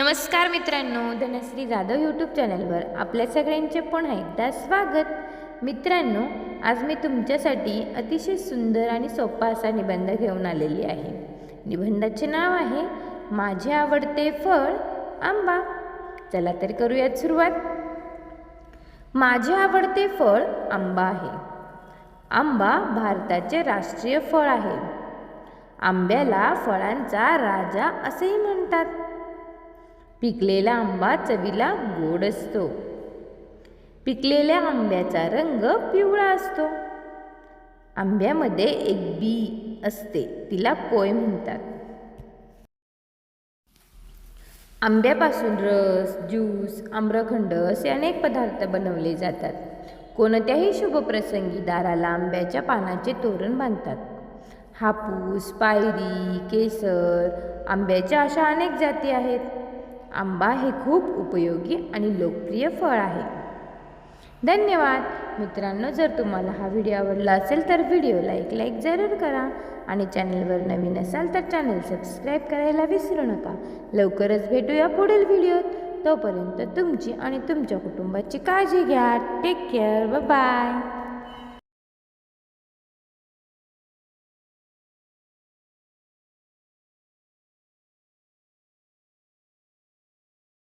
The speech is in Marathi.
नमस्कार मित्रांनो धनश्री जाधव यूट्यूब चॅनलवर आपल्या सगळ्यांचे पुन्हा एकदा स्वागत. मित्रांनो आज मी तुमच्यासाठी अतिशय सुंदर आणि सोपा असा निबंध घेऊन आलेली आहे. निबंधाचे नाव आहे माझे आवडते फळ आंबा. चला तर करूयात सुरुवात. माझे आवडते फळ आंबा आहे. आंबा भारताचे राष्ट्रीय फळ आहे. आंब्याला फळांचा राजा असेही म्हणतात. पिकलेला आंबा चवीला गोड असतो. पिकलेल्या आंब्याचा रंग पिवळा असतो. आंब्यामध्ये एक बी असते तिला कोय म्हणतात. आंब्यापासून रस ज्यूस आम्रखंड असे अनेक पदार्थ बनवले जातात. कोणत्याही शुभप्रसंगी दाराला आंब्याच्या पानाचे तोरण बांधतात. हापूस पायरी केसर आंब्याच्या अशा अनेक जाती आहेत. आंबा हे खूप उपयोगी आणि लोकप्रिय फळ आहे. धन्यवाद. मित्रांनो जर तुम्हाला हा व्हिडिओ आवडला असेल तर व्हिडिओला एक लाईक जरूर करा आणि चॅनलवर नवीन असाल तर चॅनल सबस्क्राईब करायला विसरू नका. लवकरच भेटूया पुढील व्हिडिओत. तोपर्यंत तुमची आणि तुमच्या कुटुंबाची काळजी घ्या. Take care bye